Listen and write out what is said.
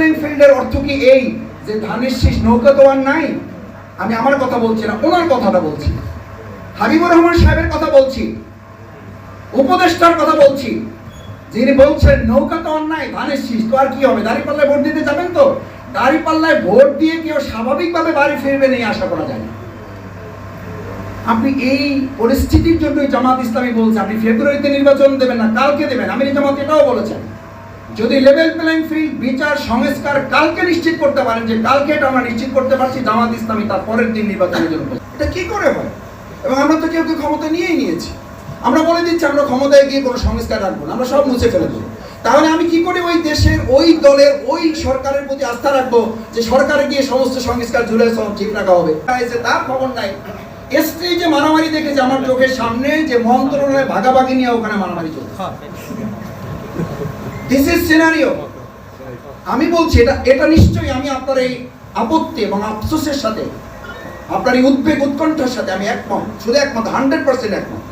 Playing ফিল্ডের অর্থ কি এই? যে ধানের শীষ নৌকা তো আর নাই। আমি আমার কথা বলছি না, ওনার কথাটা বলছি। হাবিবুর রহমান সাহেবের কথা বলছি। উপদেষ্টার কথা বলছি। যিনি বলছেন, নৌকা তো অন্যায় ধানের শীষ তো আর কি হবে? দাড়ি পাল্লায় ভোট দিতে যাবেন তো? দাড়ি পাল্লায় ভোট দিয়ে কেউ স্বাভাবিকভাবে বাড়ি ফিরবেন এই আশা করা যায় আপনি এই পরিস্থিতির জন্যই জামাত ইসলামী বলছে, আপনি ফেব্রুয়ারিতে নির্বাচন দেবেন না, কালকে দেবেন। আমি জামাত এটাও বলেছেন। যদি লেভেল প্লেইং ফিল্ড বিচার, সংস্কার কালকে নিশ্চিত করতে পারেন যে কালকে এটা আমরা নিশ্চিত করতে পারছি, জামাত ইসলামী তার পরের দিন নির্বাচনের জন্য এটা কি করে হয়? এবং আমরা তো কেউ কেউ ক্ষমতা নিয়েই নিয়েছি। আমরা বলে দিচ্ছি, আমরা ক্ষমতায় গিয়ে কোনো সংস্কার রাখব না, আমরা সব মুছে ফেলে দেবো। তাহলে আমি কি করে? ওই দেশের, ওই দলের, ওই সরকারের প্রতি আস্থা রাখব যে সরকারে গিয়ে সমস্ত সংস্কার জুড়ে সব ঠিক রাখা হবে। তার খবর নাই। এসে যে মারামারি দেখেছে আমার চোখের সামনে, যে মন্ত্রণালয় ভাগাভাগি নিয়ে ওখানে মারামারি চলছে। দিস ইজ সিনারিও আমি বলছি, এটা এটা নিশ্চয়ই আমি আপনার এই আপত্তি এবং আফসোসের সাথে, আপনার এই উদ্বেগ, উৎকণ্ঠার সাথে আমি একমত, শুধু একমত হান্ড্রেড পার্সেন্ট একমত।